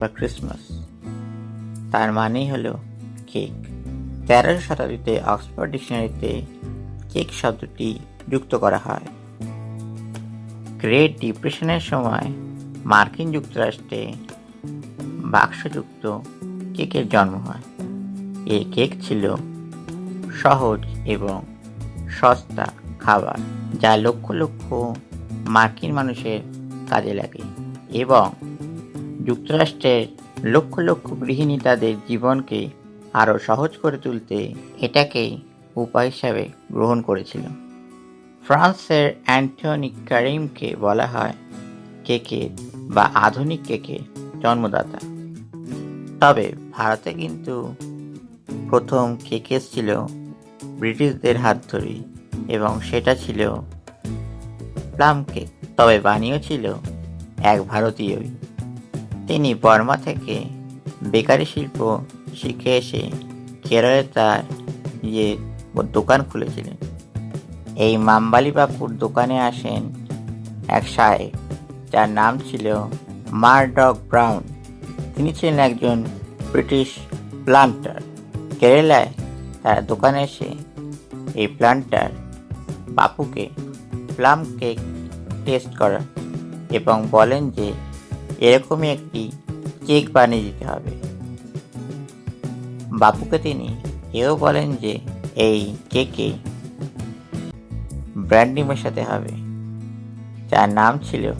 বা ক্রিসমাস তার মানেই হলো কেক। তেরোশো শতাব্দীতে অক্সফোর্ড ডিকশনারিতে কেক শব্দটি যুক্ত করা হয়। গ্রেট ডিপ্রেশনের সময় মার্কিন যুক্তরাষ্ট্রে বাক্সযুক্ত কেকের জন্ম হয়। এই কেক ছিল সহজ এবং সস্তা খাবার, যা লক্ষ লক্ষ মার্কিন মানুষের কাজে লাগে এবং যুক্তরাষ্ট্রের লক্ষ লক্ষ গৃহিণী তাদের জীবনকে আরও সহজ করে তুলতে এটাকেই উপায় হিসাবে গ্রহণ করেছিল। ফ্রান্সের অ্যান্টনি কারিমকে বলা হয় কেকের বা আধুনিক কেকের জন্মদাতা। তবে ভারতে কিন্তু প্রথম কেক এসেছিল ব্রিটিশদের হাত ধরেই এবং সেটা ছিল প্লাম কেক। তবে বানিয়েছিল এক ভারতীয়ই। তিনি বর্মা থেকে বেকারি শিল্প শিখে এসে কেরলে তার যে দোকান খুলেছিলেন। এই মাম্বালি বাপুর দোকানে আসেন এক সাহেব যার নাম ছিল মারডক ব্রাউন। তিনি ছিলেন একজন ব্রিটিশ প্লান্টার। কেরালায় তার দোকানে এসে এই প্লান্টার বাপুকে প্লাম কেক টেস্ট করান এবং বলেন যে এরকমই একটি কেক বানিয়ে দিতে হবে। বাপুকে তিনি এও বলেন যে, এই কেকে ব্র্যান্ডি মেশাতে হবে। যার নাম ছিল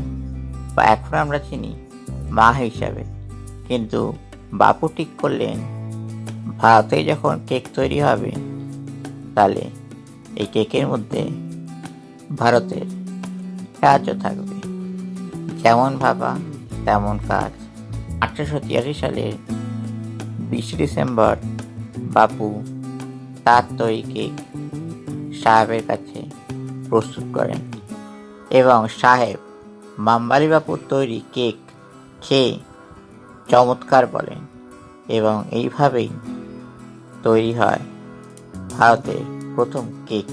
বা এখন আমরা চিনি মা হিসাবে। কিন্তু বাপু ঠিক করলেন, ভারতে যখন কেক তৈরি হবে, তাহলে এই কেকের মধ্যে ভারতের রাজ্য থাকবে। যেমন ভাবা তেমন কাজ। আঠারোশো তিয়াশি সালের বিশে ডিসেম্বর বাপু তার তৈরি কেক সাহেবের কাছে প্রস্তুত করেন এবং সাহেব মাম্বালি বাপুর তৈরি কেক খেয়ে চমৎকার বলেন এবং এইভাবেই তৈরি হয় ভারতের প্রথম কেক।